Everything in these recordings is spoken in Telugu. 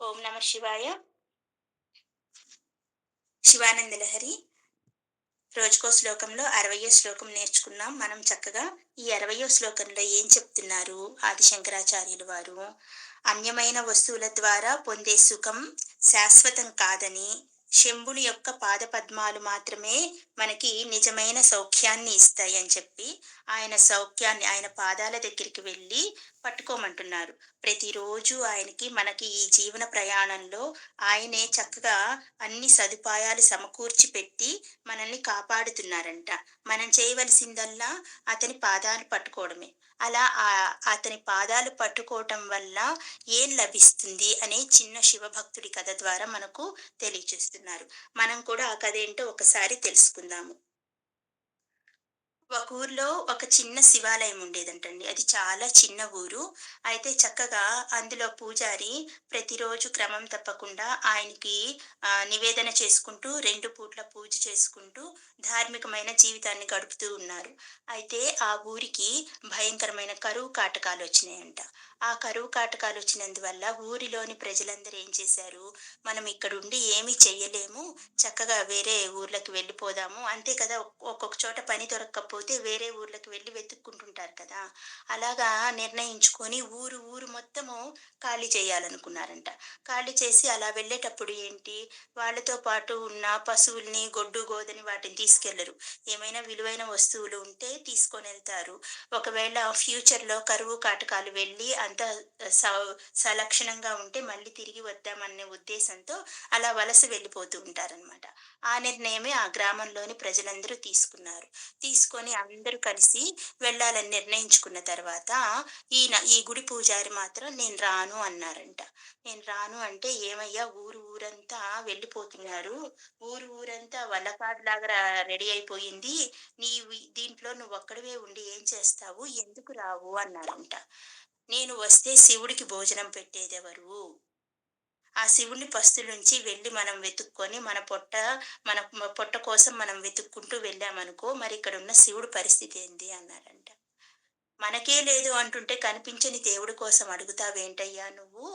ఓం నమ శివాయ. శివానంద లహరి. రోజుకో శ్లోకంలో అరవయో శ్లోకం నేర్చుకున్నాం. మనం చక్కగా ఈ అరవయో శ్లోకంలో ఏం చెప్తున్నారు ఆదిశంకరాచార్యులు వారు? అన్యమైన వస్తువుల ద్వారా పొందే సుఖం శాశ్వతం కాదని శంభుని యొక్క పాదపద్మాలు మాత్రమే మనకి నిజమైన సౌఖ్యాన్ని ఇస్తాయి అని చెప్పి ఆయన సౌఖ్యాన్ని ఆయన పాదాల దగ్గరికి వెళ్ళి పట్టుకోమంటున్నారు. ప్రతిరోజు ఆయనకి మనకి ఈ జీవన ప్రయాణంలో ఆయనే చక్కగా అన్ని సదుపాయాలు సమకూర్చి పెట్టి మనల్ని కాపాడుతున్నారంట. మనం చేయవలసిందల్లా అతని పాదాలు పట్టుకోవడమే. అలా ఆ అతని పాదాలు పట్టుకోవటం వల్ల ఏం లభిస్తుంది అనే చిన్న శివభక్తుడి కథ ద్వారా మనకు తెలియచేస్తున్నారు. మనం కూడా ఆ కథ ఏంటో ఒకసారి తెలుసుకుందాము. ఒక ఊర్లో ఒక చిన్న శివాలయం ఉండేదంటండి. అది చాలా చిన్న ఊరు. అయితే చక్కగా అందులో పూజారి ప్రతిరోజు క్రమం తప్పకుండా ఆయనకి నివేదన చేసుకుంటూ రెండు పూట్ల పూజ చేసుకుంటూ ధార్మికమైన జీవితాన్ని గడుపుతూ ఉన్నారు. అయితే ఆ ఊరికి భయంకరమైన కరువు కాటకాలు వచ్చినాయంట. ఆ కరువు కాటకాలు వచ్చినందువల్ల ఊరిలోని ప్రజలందరూ ఏం చేశారు? మనం ఇక్కడుండి ఏమీ చెయ్యలేము. చక్కగా వేరే ఊర్లకు వెళ్ళిపోదాము. అంతే కదా ఒక్కొక్క చోట పని దొరకకపోతే వేరే ఊర్లకు వెళ్ళి వెతుక్కుంటుంటారు కదా. అలాగా నిర్ణయించుకొని ఊరు ఊరు మొత్తము ఖాళీ చేయాలనుకున్నారంట. ఖాళీ చేసి అలా వెళ్ళేటప్పుడు ఏంటి? వాళ్ళతో పాటు ఉన్న పశువుల్ని గొడ్డు గోదని వాటిని తీసుకెళ్ళరు. ఏమైనా విలువైన వస్తువులు ఉంటే తీసుకొని వెళ్తారు. ఒకవేళ ఫ్యూచర్లో కరువు కాటకాలు వెళ్ళి అంత స- సలక్షణంగా ఉంటే మళ్ళీ తిరిగి వద్దామనే ఉద్దేశంతో అలా వలస వెళ్ళిపోతూ ఉంటారనమాట ఆ నిర్ణయమే ఆ గ్రామంలోని ప్రజలందరూ తీసుకున్నారు. తీసుకొని అందరూ కలిసి వెళ్ళాలని నిర్ణయించుకున్న తర్వాత ఈయన ఈ గుడి పూజారి మాత్రం నేను రాను అన్నారంట. నేను రాను అంటే ఏమయ్యా ఊరు ఊరంతా వెళ్ళిపోతున్నారు. ఊరు ఊరంతా వల్లకాడులాగా రెడీ అయిపోయింది. నీవు దీంట్లో నువ్వు ఒక్కడివే ఉండి ఏం చేస్తావు? ఎందుకు రావు? అన్నారంట. నేను వస్తే శివుడికి భోజనం పెట్టేదెవరు? ఆ శివుని పస్తులుంచి వెళ్ళి మనం వెతుక్కొని మన పొట్ట మన పొట్ట కోసం మనం వెతుక్కుంటూ వెళ్ళామనుకో మరి ఇక్కడ ఉన్న శివుడు పరిస్థితి ఏంది అన్నారంట. మనకే లేదు అంటుంటే కనిపించని దేవుడి కోసం అడుగుతావేంటయ్యా నువ్వు?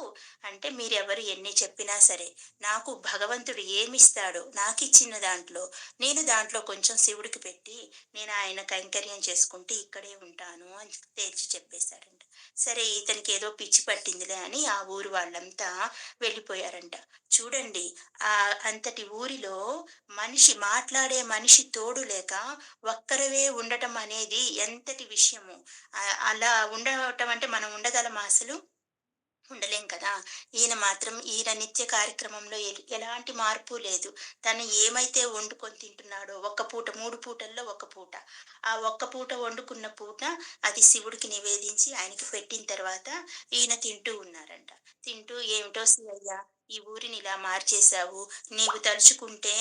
అంటే మీరెవరు ఎన్ని చెప్పినా సరే నాకు భగవంతుడు ఏమిస్తాడో నాకు ఇచ్చిన దాంట్లో నేను దాంట్లో కొంచెం శివుడికి పెట్టి నేను ఆయన కైంకర్యం చేసుకుంటూ ఇక్కడే ఉంటాను అని తేల్చి చెప్పేశాడంట. సరే ఇతనికి ఏదో పిచ్చి పట్టిందిలే అని ఆ ఊరు వాళ్ళంతా వెళ్ళిపోయారంట. చూడండి ఆ అంతటి ఊరిలో మనిషి మాట్లాడే మనిషి తోడు లేక ఒక్కరవే ఉండటం అనేది ఎంతటి విషయము అలా ఉండటం అంటే మనం ఉండగలమా అసలు ఉండలేం కదా. ఈయన మాత్రం ఈయన నిత్య కార్యక్రమంలో ఎలాంటి మార్పు లేదు. తను ఏమైతే వండుకొని తింటున్నాడో ఒక్క పూట మూడు పూటల్లో ఒక పూట. ఆ ఒక్క పూట వండుకున్న పూట అది శివుడికి నివేదించి ఆయనకి పెట్టిన తర్వాత ఈయన తింటూ ఉన్నారంట. తింటూ ఏమిటో శివయ్య ఈ ఊరిని ఇలా మార్చేశావు. నీవు తలుచుకుంటే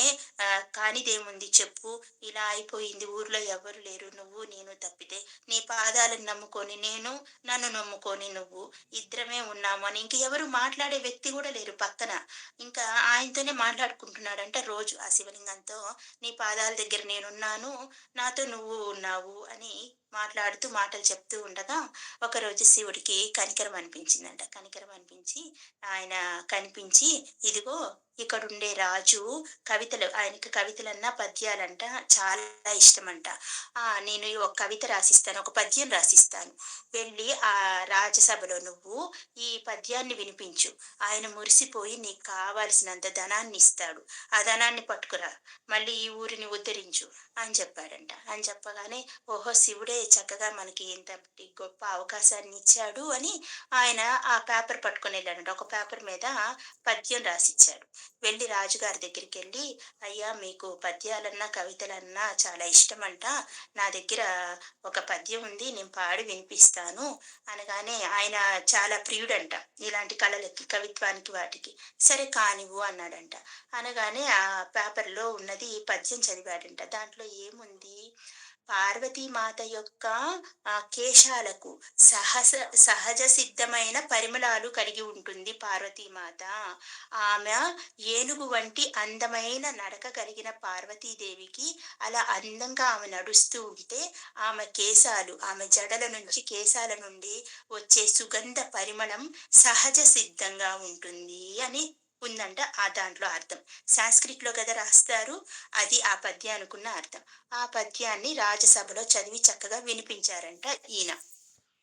కానిదేముంది చెప్పు. ఇలా అయిపోయింది. ఊర్లో ఎవరు లేరు. నువ్వు నేను తప్పితే నీ పాదాలను నమ్ముకొని నేను నన్ను నమ్ముకొని నువ్వు ఇద్దరమే ఉన్నాము అని ఇంకెవరు మాట్లాడే వ్యక్తి కూడా లేరు పక్కన. ఇంకా ఆయనతోనే మాట్లాడుకుంటున్నాడంట రోజు ఆ శివలింగంతో. నీ పాదాల దగ్గర నేనున్నాను. నాతో నువ్వు ఉన్నావు అని మాట్లాడుతూ మాటలు చెప్తూ ఉండగా ఒకరోజు శివుడికి కనికరం అనిపించిందంట. కనికరం అనిపించి ఆయన కనిపించి ఇదిగో ఇక్కడుండే రాజు కవితలు ఆయనకి కవితలన్నా పద్యాలంట చాలా ఇష్టమంట. ఆ నేను ఒక కవిత రాసిస్తాను ఒక పద్యం రాసిస్తాను. వెళ్ళి ఆ రాజసభలో నువ్వు ఈ పద్యాన్ని వినిపించు. ఆయన మురిసిపోయి నీకు కావాల్సినంత ధనాన్ని ఇస్తాడు. ఆ ధనాన్ని పట్టుకురా మళ్ళీ ఈ ఊరిని ఉద్ధరించు అని చెప్పాడంట. అని చెప్పగానే ఓహో శివుడే చక్కగా మనకి ఇంత గొప్ప అవకాశాన్ని ఇచ్చాడు అని ఆయన ఆ పేపర్ పట్టుకొని వెళ్ళాడంట. ఒక పేపర్ మీద పద్యం రాసిచ్చాడు. వెళ్ళి రాజుగారి దగ్గరికి వెళ్ళి అయ్యా మీకు పద్యాలన్నా కవితలన్నా చాలా ఇష్టమంట. నా దగ్గర ఒక పద్యం ఉంది నేను పాడి వినిపిస్తాను అనగానే ఆయన చాలా ప్రియుడంట. ఇలాంటి కళలకి కవిత్వానికి వాటికి సరే కానివ్వు అన్నాడంట. అనగానే ఆ పేపర్లో ఉన్నది పద్యం చదివాడంట. దాంట్లో ఏముంది? పార్వతీమాత యొక్క కేశాలకు సహస సహజ సిద్ధమైన పరిమళాలు కలిగి ఉంటుంది పార్వతీమాత. ఆమె ఏనుగు వంటి అందమైన నడక కలిగిన పార్వతీదేవికి అలా అందంగా ఆమె నడుస్తూ ఉంటే ఆమె కేశాలు ఆమె జడల నుంచి కేశాల నుండి వచ్చే సుగంధ పరిమళం సహజ సిద్ధంగా ఉంటుంది అని ఉందంట ఆ దాంట్లో అర్థం. సాంస్క్రిట్లో కదా రాస్తారు అది ఆ పద్యానుకున్న అర్థం. ఆ పద్యాన్ని రాజసభలో చదివి చక్కగా వినిపించారంట ఈయన.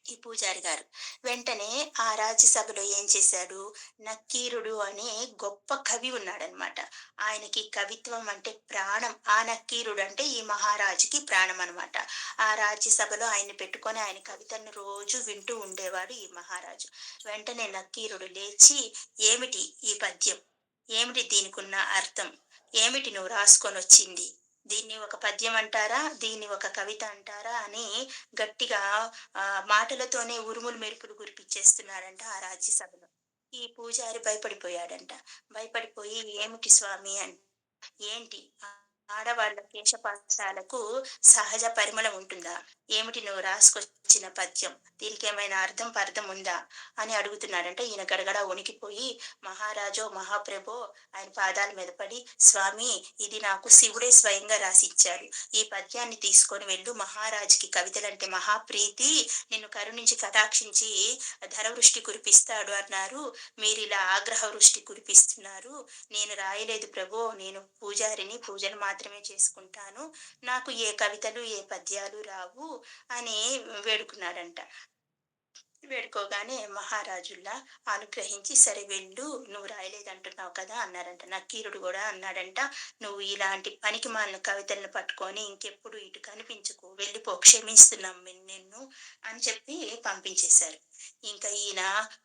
ఈ పూజారి గారు. వెంటనే ఆ రాజ్యసభలో ఏం చేశాడు? నక్కీరుడు అనే గొప్ప కవి ఉన్నాడనమాట ఆయనకి కవిత్వం అంటే ప్రాణం. ఆ నక్కీరుడు అంటే ఈ మహారాజుకి ప్రాణం అనమాట ఆ రాజ్యసభలో ఆయన పెట్టుకొని ఆయన కవితను రోజు వింటూ ఉండేవాడు ఈ మహారాజు. వెంటనే నక్కీరుడు లేచి ఏమిటి ఈ పద్యం? ఏమిటి దీనికి ఉన్న అర్థం? ఏమిటి నువ్వు రాసుకొని వచ్చింది దీన్ని ఒక పద్యం అంటారా? దీన్ని ఒక కవిత అంటారా? అని గట్టిగా ఆ మాటలతోనే ఉరుములు మెరుపులు కురిపించేస్తున్నాడంట ఆ రాజ్యసభలో. ఈ పూజారి భయపడిపోయాడంట. భయపడిపోయి ఏమిటి స్వామి? అని ఏంటి? ఆడవాళ్ళ కేశపాశాలకు సహజ పరిమళం ఉంటుందా? ఏమిటి నువ్వు రాసుకొచ్చిన పద్యం? దీనికి ఏమైనా అర్థం పర్థం ఉందా? అని అడుగుతున్నాడంటే ఈయన గడగడ ఉనికిపోయి మహారాజో మహాప్రభో ఆయన పాదాల మీద పడి స్వామి ఇది నాకు శివుడే స్వయంగా రాసిచ్చారు. ఈ పద్యాన్ని తీసుకొని వెళ్ళు. మహారాజుకి కవితలంటే మహాప్రీతి. నిన్ను కరుణించి కటాక్షించి ధరవృష్టి కురిపిస్తాడు అన్నారు. మీరు ఇలా ఆగ్రహ వృష్టి కురిపిస్తున్నారు. నేను రాయలేదు ప్రభో. నేను పూజారిని పూజలు మాత్రమే చేసుకుంటాను. నాకు ఏ కవితలు ఏ పద్యాలు రావు అని వేడుకున్నాడంట. వేడుకోగానే మహారాజుల్లా అనుగ్రహించి సరే వెళ్ళు నువ్వు రాయలేదంటున్నావు కదా అన్నారంట. నక్కీరుడు కూడా అన్నాడంట నువ్వు ఇలాంటి పనికి మాలిన కవితలను పట్టుకొని ఇంకెప్పుడు ఇటు కనిపించుకో వెళ్ళిపో క్షమిస్తున్నాం నిన్ను అని చెప్పి పంపించేశారు. ఇంకా ఈయన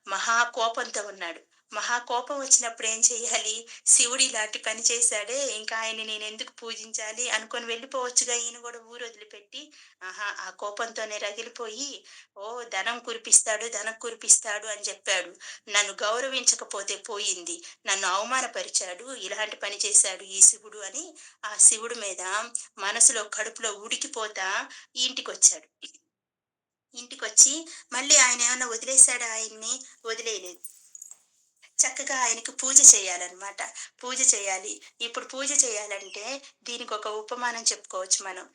మహా కోపంతో ఉన్నాడు. మహా కోపం వచ్చినప్పుడు ఏం చేయాలి? శివుడు ఇలాంటి పని చేశాడే ఇంకా ఆయన నేను ఎందుకు పూజించాలి అనుకొని వెళ్ళిపోవచ్చుగా ఈయన కూడా ఊరు వదిలిపెట్టి. ఆహా ఆ కోపంతోనే రగిలిపోయి ఓ ధనం కురిపిస్తాడు ధనం కురిపిస్తాడు అని చెప్పాడు. నన్ను గౌరవించకపోతే పోయింది. నన్ను అవమానపరిచాడు ఇలాంటి పని చేశాడు ఈ శివుడు అని ఆ శివుడు మీద మనసులో కడుపులో ఉడికిపోతా ఇంటికి వచ్చాడు ఇంటికి వచ్చి మళ్ళీ ఆయన ఏమైనా వదిలేశాడా ఆయన్ని? వదిలేయలేదు. చక్కగా ఆయనకు పూజ చేయాలన్నమాట. పూజ చేయాలి. ఇప్పుడు పూజ చేయాలంటే దీనికి ఒక ఉపమానం చెప్పుకోవచ్చు మనం.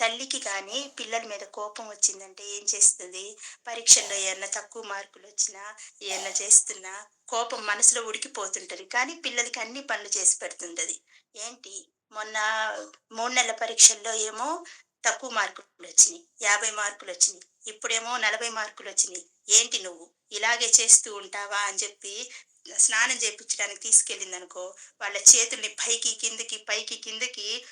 తల్లికి కానీ పిల్లల మీద కోపం వచ్చిందంటే ఏం చేస్తుంది? పరీక్షల్లో ఏమన్నా తక్కువ మార్కులు వచ్చినా ఏమన్నా చేస్తున్నా కోపం మనసులో ఉడికిపోతుంటది. కానీ పిల్లలకి అన్ని పనులు చేసి పెడుతుంటది. ఏంటి? మొన్న మూడు నెలల పరీక్షల్లో ఏమో తక్కువ మార్కులు వచ్చినాయి. యాభై మార్కులు వచ్చినాయి. ఇప్పుడేమో నలభై మార్కులు వచ్చినాయి ఏంటి నువ్వు? ఇలాగే చేస్తూ ఉంటావా అని చెప్పి స్నానం చేయించడానికి తీసుకెళ్ళింది అనుకో వాళ్ళ చేతుల్ని పైకి కిందకి పైకి కిందకి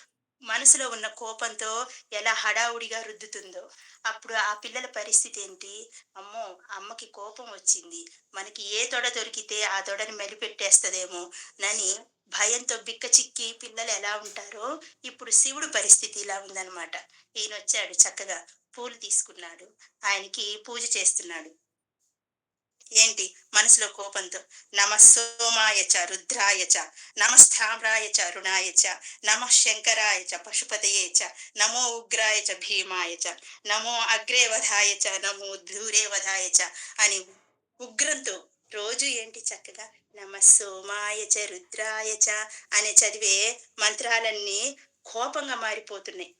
మనసులో ఉన్న కోపంతో ఎలా హడావుడిగా రుద్దుతుందో. అప్పుడు ఆ పిల్లల పరిస్థితి ఏంటి? అమ్మో అమ్మకి కోపం వచ్చింది. మనకి ఏ తొడ దొరికితే ఆ తొడని మెలిపెట్టేస్తుందేమో నని భయంతో బిక్క చిక్కి పిల్లలు ఎలా ఉంటారో ఇప్పుడు శివుడు పరిస్థితి ఇలా ఉందన్నమాట. ఈయన వచ్చాడు చక్కగా. పూలు తీసుకున్నాడు. ఆయనకి పూజ చేస్తున్నాడు. ఏంటి? మనసులో కోపంతో నమ సోమాయ చ రుద్రాయ చ చ రుణాయ చ నమ శంకరాయ చ చ నమో ఉగ్రాయ చ భీమాయ చ నమో అగ్రే వధాయ చ నమో దూరే వధాయ చ అని ఉగ్రంతో రోజు ఏంటి చక్కగా? నమ సోమాయ చ రుద్రాయ చ అని చదివే మంత్రాలన్నీ కోపంగా మారిపోతున్నాయి.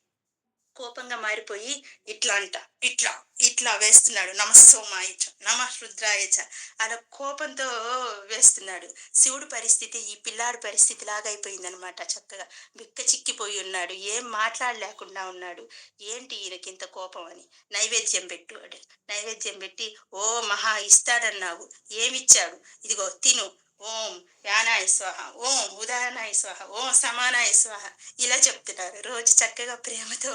కోపంగా మారిపోయి ఇట్లా అంట ఇట్లా ఇట్లా వేస్తున్నాడు. నమస్సోమాయచ సోమాయచ నమ రుద్రాయచ అలా కోపంతో వేస్తున్నాడు. శివుడు పరిస్థితి ఈ పిల్లాడు పరిస్థితి లాగా అయిపోయిందనమాట చక్కగా. బిక్క చిక్కిపోయి ఉన్నాడు. ఏం మాట్లాడలేకుండా ఉన్నాడు. ఏంటి ఈయనకింత కోపం అని? నైవేద్యం పెట్టు నైవేద్యం పెట్టి ఓ మహా ఇస్తాడన్నావు. ఏమిచ్చాడు ఇదిగో తిను. ఓం యానాయ స్వాహ ఓం ఉదాహరణాయ స్వాహ ఓం సమానాయ స్వాహ ఇలా చెప్తున్నారు. రోజు చక్కగా ప్రేమతో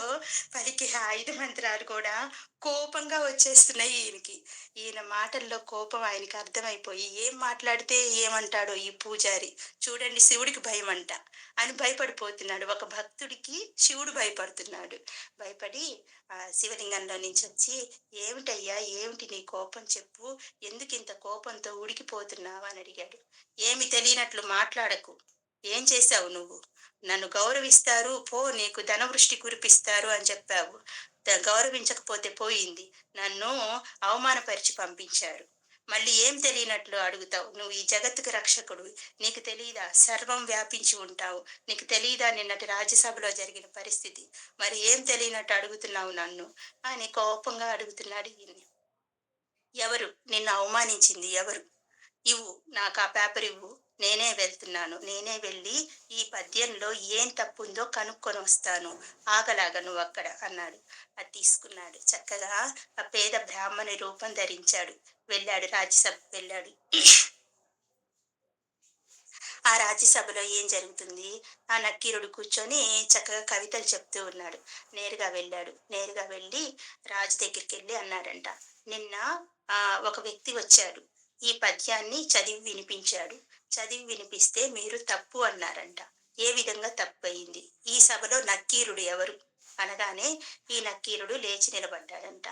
పలికే ఐదు మంత్రాలు కూడా కోపంగా వచ్చేస్తున్నాయి ఈయనకి. ఈయన మాటల్లో కోపం ఆయనకి అర్థమైపోయి ఏం మాట్లాడితే ఏమంటాడో ఈ పూజారి. చూడండి శివుడికి భయం అంట అని భయపడిపోతున్నాడు. ఒక భక్తుడికి శివుడు భయపడుతున్నాడు. భయపడి ఆ శివలింగంలో నుంచి వచ్చి ఏమిటయ్యా? ఏమిటి నీ కోపం? చెప్పు. ఎందుకు ఇంత కోపంతో ఉడికిపోతున్నావు? అని అడిగాడు. ఏమి తెలియనట్లు మాట్లాడకు. ఏం చేశావు నువ్వు? నన్ను గౌరవిస్తారు పో నీకు ధనవృష్టి కురిపిస్తారు అని చెప్పావు. గౌరవించకపోతే పోయింది. నన్ను అవమానపరిచి పంపించారు. మళ్ళీ ఏం తెలియనట్లు అడుగుతావు? నువ్వు ఈ జగత్తుకు రక్షకుడు. నీకు తెలియదా సర్వం వ్యాపించి ఉంటావు. నీకు తెలియదా నిన్నటి రాజ్యసభలో జరిగిన పరిస్థితి. మరి ఏం తెలియనట్టు అడుగుతున్నావు నన్ను? అని కోపంగా అడుగుతున్నాడు ఈయన్ని. ఎవరు? నిన్ను అవమానించింది ఎవరు? ఇవ్వు. నాకు ఆ పేపర్ ఇవ్వు. నేనే వెళ్తున్నాను. నేనే వెళ్ళి ఈ పద్యంలో ఏం తప్పు ఉందో కనుక్కొని వస్తాను. ఆగలాగా నువ్వు అక్కడ అన్నాడు. అది తీసుకున్నాడు. చక్కగా ఆ పేద బ్రాహ్మణి రూపం ధరించాడు. వెళ్ళాడు రాజ్యసభ వెళ్ళాడు. ఆ రాజ్యసభలో ఏం జరుగుతుంది? ఆ నక్కీరుడు కూర్చొని చక్కగా కవితలు చెప్తూ ఉన్నాడు. నేరుగా వెళ్ళాడు. నేరుగా వెళ్ళి రాజు దగ్గరికి వెళ్ళి అన్నాడంట. నిన్న ఆ ఒక వ్యక్తి వచ్చాడు. ఈ పద్యాన్ని చదివి వినిపించాడు. చదివి వినిపిస్తే మీరు తప్పు అన్నారంట. ఏ విధంగా తప్పు అయింది ఈ సభలో నక్కీరుడు ఎవరు? అనగానే ఈ నక్కీరుడు లేచి నిలబడ్డాడంట.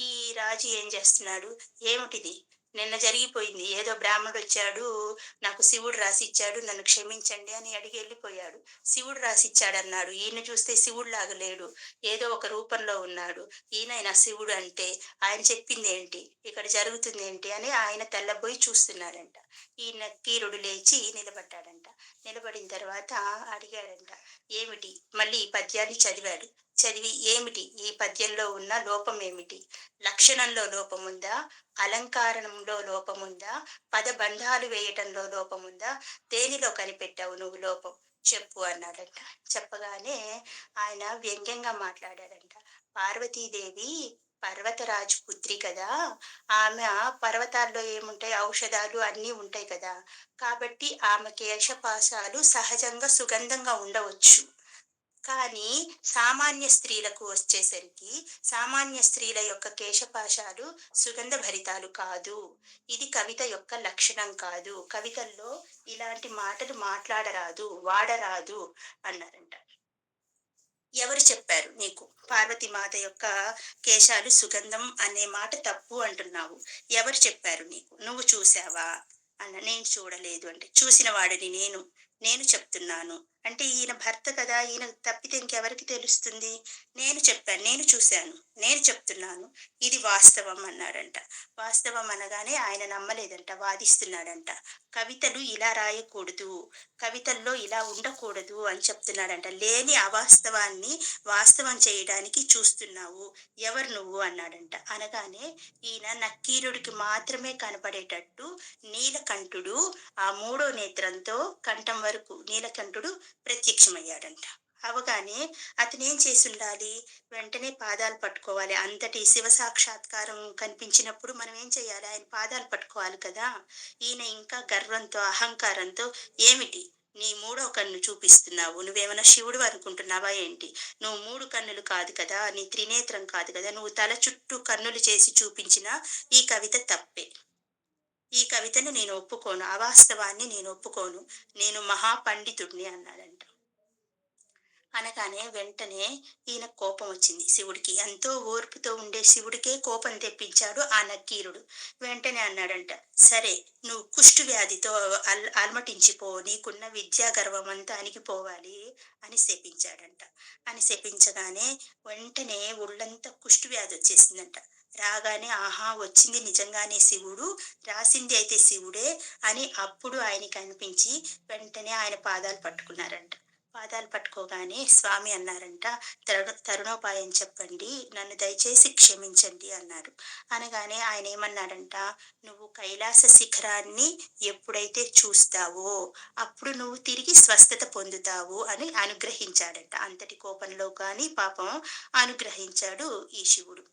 ఈ రాజు ఏం చేస్తున్నాడు? ఏమిటిది? నిన్న జరిగిపోయింది. ఏదో బ్రాహ్మణుడు వచ్చాడు నాకు శివుడు రాసి ఇచ్చాడు నన్ను క్షమించండి అని అడిగి వెళ్ళిపోయాడు. శివుడు రాసి ఇచ్చాడు అన్నాడు ఈయన చూస్తే శివుడు లాగా లేడు. ఏదో ఒక రూపంలో ఉన్నాడు. ఈయన శివుడు అంటే ఆయన చెప్పింది ఏంటి ఇక్కడ జరుగుతుంది ఏంటి అని ఆయన తెల్లబోయి చూస్తున్నాడంట. ఈయన కీరుడు లేచి నిలబడ్డాడంట. నిలబడిన తర్వాత అడిగాడంట ఏమిటి? మళ్ళీ ఈ పద్యాన్ని చదివాడు? చదివి ఏమిటి? ఈ పద్యంలో ఉన్న లోపం ఏమిటి లక్షణంలో లోపముందా? అలంకారణంలో లోపముందా? పదబంధాలు వేయటంలో లోపముందా? దేనిలో కనిపెట్టావు నువ్వు లోపం. చెప్పు అన్నాడంట. చెప్పగానే ఆయన వ్యంగ్యంగా మాట్లాడాడంట. పార్వతీదేవి పర్వతరాజు పుత్రి కదా? ఆమె పర్వతాల్లో ఏముంటాయి? ఔషధాలు అన్నీ ఉంటాయి కదా? కాబట్టి ఆమె కేశపాశాలు సహజంగా సుగంధంగా ఉండవచ్చు. కానీ సామాన్య స్త్రీలకు వచ్చేసరికి సామాన్య స్త్రీల యొక్క కేశపాశాలు సుగంధ భరితాలు కాదు. ఇది కవిత యొక్క లక్షణం కాదు. కవితల్లో ఇలాంటి మాటలు మాట్లాడరాదు వాడరాదు అన్నారంట. ఎవరు చెప్పారు నీకు? పార్వతి మాత యొక్క కేశాలు సుగంధం అనే మాట తప్పు అంటున్నావు. ఎవరు చెప్పారు నీకు? నువ్వు చూసావా అన్న నేను చూడలేదు అంటే. చూసిన వాడిని నేను నేను చెప్తున్నాను. అంటే ఈయన భర్త కదా ఈయన తప్పితే ఇంకెవరికి తెలుస్తుంది? నేను చెప్పాను నేను చూశాను నేను చెప్తున్నాను ఇది వాస్తవం అన్నాడంట. వాస్తవం అనగానే ఆయన నమ్మలేదంట వాదిస్తున్నాడంట. కవితలు ఇలా రాయకూడదు కవితల్లో ఇలా ఉండకూడదు అని చెప్తున్నాడంట. లేని అవాస్తవాన్ని వాస్తవం చేయడానికి చూస్తున్నావు ఎవరు నువ్వు అన్నాడంట. అనగానే ఈయన నక్కీరుడికి మాత్రమే కనపడేటట్టు నీలకంఠుడు ఆ మూడో నేత్రంతో కంఠం వరకు నీలకంఠుడు ప్రత్యక్షమయ్యాడంట. అవగానే అతను ఏం చేసి ఉండాలి వెంటనే పాదాలు పట్టుకోవాలి. అంతటి శివ సాక్షాత్కారం కనిపించినప్పుడు మనం ఏం చేయాలి? ఆయన పాదాలు పట్టుకోవాలి కదా? ఈయన ఇంకా గర్వంతో అహంకారంతో ఏమిటి? నీ మూడో కన్ను చూపిస్తున్నావు. నువ్వేమైనా శివుడు అనుకుంటున్నావా ఏంటి? నువ్వు మూడు కన్నులు కాదు కదా? నీ త్రినేత్రం కాదు కదా? నువ్వు తల చుట్టూ కన్నులు చేసి చూపించిన ఈ కవిత తప్పే. ఈ కవితను నేను ఒప్పుకోను అవాస్తవాన్ని నేను ఒప్పుకోను. నేను మహాపండితుడిని అన్నాడంట. అనగానే వెంటనే ఈయన కోపం వచ్చింది. శివుడికి ఎంతో ఓర్పుతో ఉండే శివుడికే కోపం తెప్పించాడు ఆ నక్కీరుడు. వెంటనే అన్నాడంట సరే నువ్వు కుష్టు వ్యాధితో అల్ అలమటించిపో నీకున్న విద్యా గర్వం అంతా అణిగిపోవాలి అని శపించాడంట. అని శపించగానే వెంటనే ఒళ్ళంతా కుష్టు వ్యాధి వచ్చేసిందంట. రాగానే ఆహా వచ్చింది నిజంగానే శివుడు? రాసింది అయితే శివుడే అని అప్పుడు ఆయనకి అనిపించి వెంటనే ఆయన పాదాలు పట్టుకున్నారంట. పాదాలు పట్టుకోగానే స్వామి అన్నారంట తరుణ తరుణోపాయం చెప్పండి నన్ను దయచేసి క్షమించండి అన్నారు. అనగానే ఆయన ఏమన్నాడంట నువ్వు కైలాస శిఖరాన్ని ఎప్పుడైతే చూస్తావో అప్పుడు నువ్వు తిరిగి స్వస్థత పొందుతావు అని అనుగ్రహించాడంట. అంతటి కోపంలో కానీ పాపం అనుగ్రహించాడు ఈ శివుడు.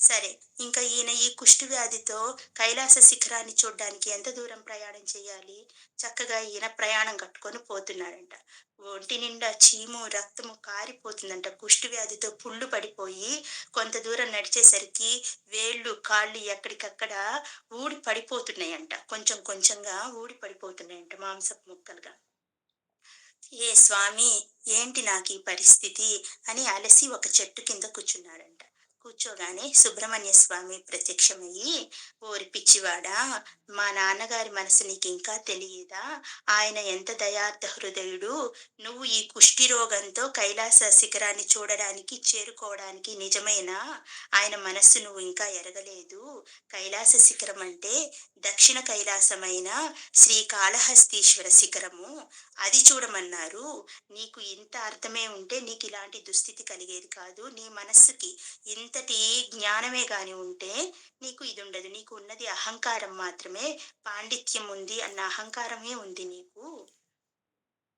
సరే ఇంకా ఈయన ఈ కుష్టి వ్యాధితో కైలాస శిఖరాన్ని చూడడానికి ఎంత దూరం ప్రయాణం చేయాలి? చక్కగా ఈయన ప్రయాణం కట్టుకొని పోతున్నాడంట. ఒంటి నిండా చీము రక్తము కారిపోతుందంట. కుష్టి వ్యాధితో పుళ్ళు పడిపోయి కొంత దూరం నడిచేసరికి వేళ్ళు కాళ్ళు ఎక్కడికక్కడ ఊడి పడిపోతున్నాయంట. కొంచెం కొంచెంగా ఊడి పడిపోతున్నాయంట మాంసపు ముక్కలుగా. ఏ స్వామి ఏంటి నాకు ఈ పరిస్థితి? అని అలసి ఒక చెట్టు కింద కూర్చున్నాడంట. కూర్చోగానే సుబ్రహ్మణ్య స్వామి ప్రత్యక్షమయ్యి ఓరి పిచ్చివాడా మా నాన్నగారి మనసు నీకు ఇంకా తెలియదా? ఆయన ఎంత దయార్థ హృదయుడు. నువ్వు ఈ కుష్టి రోగంతో కైలాస శిఖరాన్ని చూడడానికి చేరుకోవడానికి నిజమేనా? ఆయన మనస్సు నువ్వు ఇంకా ఎరగలేదు. కైలాస శిఖరం అంటే దక్షిణ కైలాసమైన శ్రీకాళహస్తీశ్వర శిఖరము. అది చూడమన్నారు. నీకు ఇంత అర్థమే ఉంటే నీకు ఇలాంటి దుస్థితి కలిగేది కాదు. నీ మనస్సుకి ఇంతటి జ్ఞానమే గాని ఉంటే నీకు ఇది ఉండదు నీకు ఉన్నది అహంకారం మాత్రమే. పాండిత్యం ఉంది అన్న అహంకారమే ఉంది నీకు.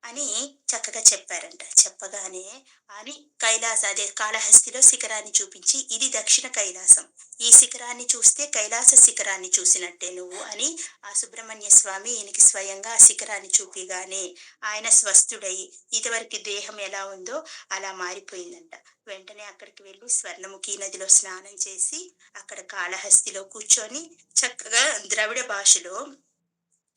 అని చక్కగా చెప్పారంట. చెప్పగానే అని కైలాస అదే కాళహస్తిలో శిఖరాన్ని చూపించి ఇది దక్షిణ కైలాసం. ఈ శిఖరాన్ని చూస్తే కైలాస శిఖరాన్ని చూసినట్టే నువ్వు అని ఆ సుబ్రహ్మణ్య స్వామి ఈయనకి స్వయంగా ఆ శిఖరాన్ని చూపిగానే ఆయన స్వస్థుడై ఇదివరకు దేహం ఎలా ఉందో అలా మారిపోయిందంట. వెంటనే అక్కడికి వెళ్ళి స్వర్ణముఖి నదిలో స్నానం చేసి అక్కడ కాళహస్తిలో కూర్చొని చక్కగా ద్రవిడ భాషలో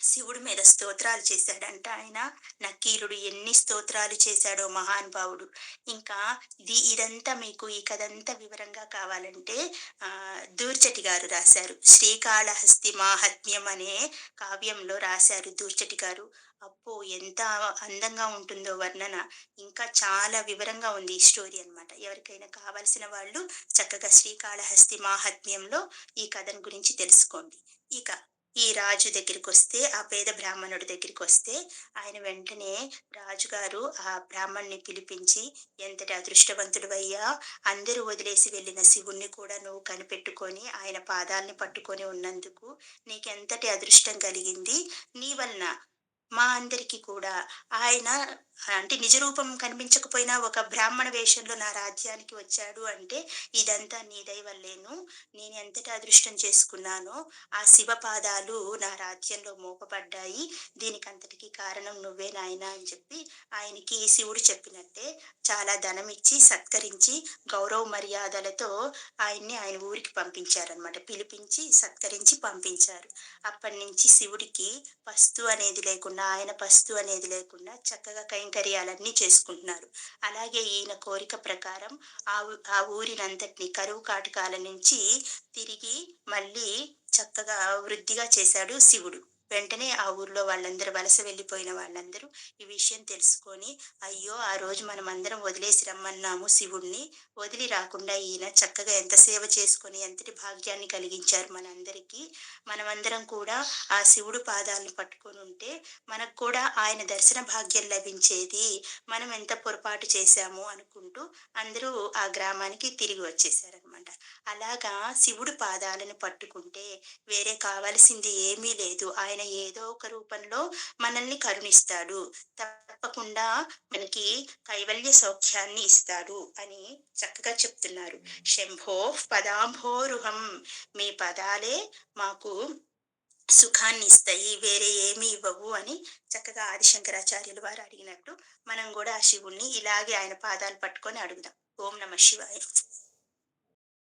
శివుడి మీద స్తోత్రాలు చేశాడంట ఆయన. నకీలుడు ఎన్ని స్తోత్రాలు చేశాడో మహానుభావుడు ఇంకా ఇది ఇదంతా మీకు ఈ కథంతా వివరంగా కావాలంటే ఆ దూర్చటి గారు రాశారు. శ్రీకాళహస్తి మాహాత్మ్యం అనే కావ్యంలో రాశారు దూర్చటి గారు. అప్పో ఎంత అందంగా ఉంటుందో వర్ణన. ఇంకా చాలా వివరంగా ఉంది ఈ స్టోరీ అనమాట ఎవరికైనా కావలసిన వాళ్ళు చక్కగా శ్రీకాళహస్తి మాహాత్మ్యంలో ఈ కథను గురించి తెలుసుకోండి. ఇక ఈ రాజు దగ్గరికి వస్తే ఆ పేద బ్రాహ్మణుడి దగ్గరికి వస్తే ఆయన వెంటనే రాజుగారు ఆ బ్రాహ్మణ్ణి పిలిపించి ఎంతటి అదృష్టవంతుడు అయ్యా అందరూ వదిలేసి వెళ్ళిన శివుణ్ణి కూడా నువ్వు కనిపెట్టుకొని ఆయన పాదాలని పట్టుకొని ఉన్నందుకు నీకెంతటి అదృష్టం కలిగింది? నీ వలన మా అందరికీ కూడా ఆయన అంటే నిజ రూపం కనిపించకపోయినా ఒక బ్రాహ్మణ వేషంలో నా రాజ్యానికి వచ్చాడు అంటే ఇదంతా నీ వల్లేను నేను ఎంతటి అదృష్టం చేసుకున్నానో ఆ శివ పాదాలు నా రాజ్యంలో మోపబడ్డాయి. దీనికి అంతటికి కారణం నువ్వే నాయన అని చెప్పి ఆయనకి శివుడు చెప్పినట్టే చాలా ధనం ఇచ్చి సత్కరించి గౌరవ మర్యాదలతో ఆయన్ని ఆయన ఊరికి పంపించారనమాట పిలిపించి సత్కరించి పంపించారు. అప్పటి నుంచి శివుడికి పస్తు అనేది లేకుండా ఆయన పస్తు అనేది లేకుండా చక్కగా కైంకర్యాలన్నీ చేసుకుంటున్నారు. అలాగే ఈయన కోరిక ప్రకారం ఆ ఆ ఊరినంతటిని కరువు కాటకాల నుంచి తిరిగి మళ్ళీ చక్కగా వృద్ధిగా చేశాడు శివుడు. వెంటనే ఆ ఊర్లో వాళ్ళందరూ వలస వెళ్ళిపోయిన వాళ్ళందరూ ఈ విషయం తెలుసుకొని అయ్యో ఆ రోజు మనం అందరం వదిలేసి రమ్మన్నాము శివుణ్ణి. వదిలి రాకుండా ఈయన చక్కగా ఎంత సేవ చేసుకొని ఎంతటి భాగ్యాన్ని కలిగించారు మనందరికీ. మనమందరం కూడా ఆ శివుడు పాదాలను పట్టుకొని ఉంటే మనకు కూడా ఆయన దర్శన భాగ్యం లభించేది. మనం ఎంత పొరపాటు చేశాము అనుకుంటూ అందరూ ఆ గ్రామానికి తిరిగి వచ్చేసారు అలాగా శివుడు పాదాలను పట్టుకుంటే వేరే కావాల్సింది ఏమీ లేదు. ఆయన ఏదో ఒక రూపంలో మనల్ని కరుణిస్తాడు. తప్పకుండా మనకి కైవల్య సౌఖ్యాన్ని ఇస్తాడు అని చక్కగా చెప్తున్నారు. శంభో పదాంభోరుహం మీ పదాలే మాకు సుఖాన్ని ఇస్తాయి. వేరే ఏమి ఇవ్వవు అని చక్కగా ఆదిశంకరాచార్యులు వారు అడిగినట్టు మనం కూడా ఆ శివుణ్ణి ఇలాగే ఆయన పాదాలు పట్టుకొని అడుగుదాం. ఓం నమ శివాయ.